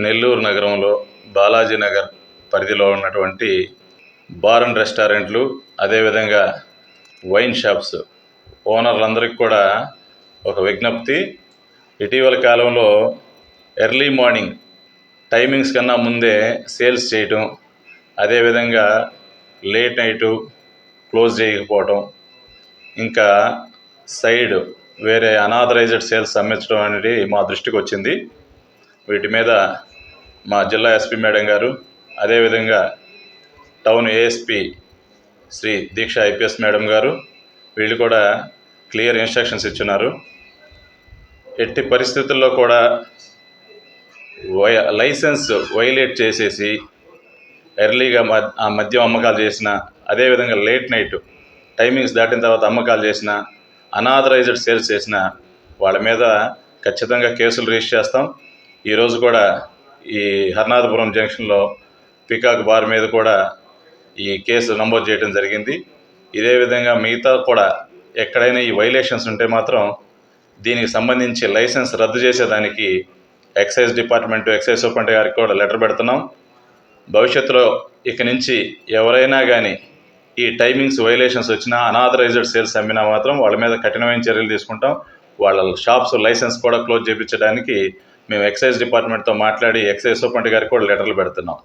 నెల్లూరు నగరంలో బాలాజీ నగర్ పరిధిలో ఉన్నటువంటి బార్ అండ్ రెస్టారెంట్లు అదేవిధంగా వైన్ షాప్స్. ఓనర్లందరికీ కూడా ఒక విజ్ఞప్తి. ఇటీవల కాలంలో ఎర్లీ మార్నింగ్ టైమింగ్స్ కన్నా ముందే సేల్స్ చేయటం అదేవిధంగా లేట్ నైటు క్లోజ్ చేయకపోవటం ఇంకా సైడ్ వేరే అనాథరైజ్డ్ సేల్స్ అమ్మించడం అనేది మా దృష్టికి వచ్చింది. వీటి మీద మా జిల్లా ఎస్పీ మేడం గారు అదేవిధంగా town ASP Shri Deeksha IPS madam గారు వీళ్ళు కూడా క్లియర్ ఇన్స్ట్రక్షన్స్ ఇచ్చున్నారు. ఎట్టి పరిస్థితుల్లో కూడా వై లైసెన్స్ వైలేట్ చేసేసి ఎర్లీగా ఆ మద్యం అమ్మకాలు చేసిన అదేవిధంగా లేట్ నైట్ టైమింగ్స్ దాటిన తర్వాత అమ్మకాలు చేసిన అనాథరైజ్డ్ సేల్స్ చేసిన వాళ్ళ మీద ఖచ్చితంగా కేసులు రిజిస్టర్ చేస్తాం. ఈరోజు కూడా ఈ హర్నాథపురం జంక్షన్లో పికాక్ బార్ మీద కూడా ఈ కేసు నమోదు చేయడం జరిగింది. ఇదే విధంగా మిగతా కూడా ఎక్కడైనా ఈ వైలేషన్స్ ఉంటే మాత్రం దీనికి సంబంధించి లైసెన్స్ రద్దు చేసేదానికి ఎక్సైజ్ డిపార్ట్మెంట్ ఎక్సైజ్ సూపరింటెండెంట్ గారికి కూడా లెటర్ పెడుతున్నాం. భవిష్యత్తులో ఇక నుంచి ఎవరైనా కానీ ఈ టైమింగ్స్ వైలేషన్స్ వచ్చినా అనాథరైజ్డ్ సేల్స్ అమ్మినా మాత్రం వాళ్ళ మీద కఠినమైన చర్యలు తీసుకుంటాం. వాళ్ళ షాప్స్ లైసెన్స్ కూడా క్లోజ్ చేయించడానికి మేము ఎక్సైజ్ డిపార్ట్మెంట్తో మాట్లాడి ఎక్సైజ్ సూపరింటెండెంట్ గారికి కూడా లెటర్లు పెడుతున్నాం.